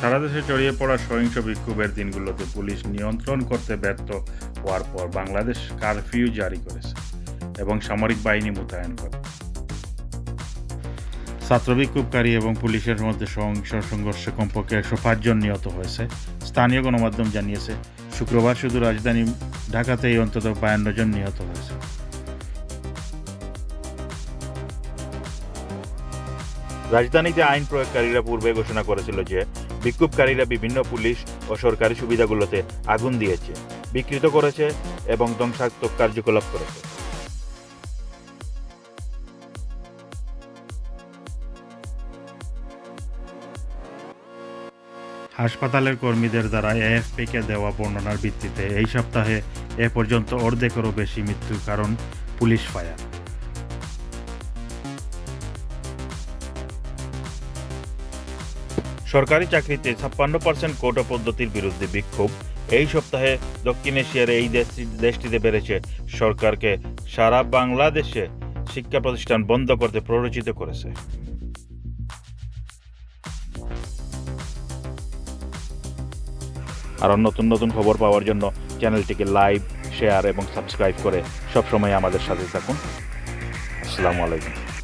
সারা দেশে ছড়িয়ে পড়া সহিংস বিক্ষোভের দিনগুলোতে পুলিশ নিয়ন্ত্রণ করতে ব্যর্থ হওয়ার পর বাংলাদেশ কারফিউ জারি করেছে এবং সামরিক বাহিনী মোতায়েন করে। ছাত্র বিক্ষোভকারী এবং পুলিশের মধ্যে সহিংস সংঘর্ষে কমপক্ষে একশো জন নিহত হয়েছে, স্থানীয় গণমাধ্যম জানিয়েছে। শুক্রবার শুধু রাজধানী ঢাকাতেই অন্তত বায়ান্ন জন নিহত হয়েছে। রাজধানীতে আইন প্রয়োগকারীরা পূর্বে ঘোষণা করেছিল যে বিক্ষোভকারীরা বিভিন্ন পুলিশ ও সরকারি সুবিধাগুলোতে আগুন দিয়েছে, বিকৃত করেছে এবং ধ্বংসাত্মক কার্যকলাপ করেছে। হাসপাতালের কর্মীদের দ্বারা এএফপিকে দেওয়া বর্ণনার ভিত্তিতে এই সপ্তাহে এ পর্যন্ত অর্ধেকেরও বেশি মৃত্যুর কারণ পুলিশ ফায়ার। সরকারি চাকরিতে ছাপ্পান্ন পার্সেন্ট কোটা পদ্ধতির বিরুদ্ধে বিক্ষোভ। এই সপ্তাহে দক্ষিণ এশিয়ার এই দেশটি- দেশটিতে বেড়েছে। সরকারকে সারা বাংলাদেশে শিক্ষা প্রতিষ্ঠান বন্ধ করতে প্ররোচিত করেছে। আরও নতুন নতুন খবর পাওয়ার জন্য চ্যানেলটিকে লাইভ শেয়ার এবং সাবস্ক্রাইব করে সবসময় আমাদের সাথে থাকুন। আসসালামু আলাইকুম।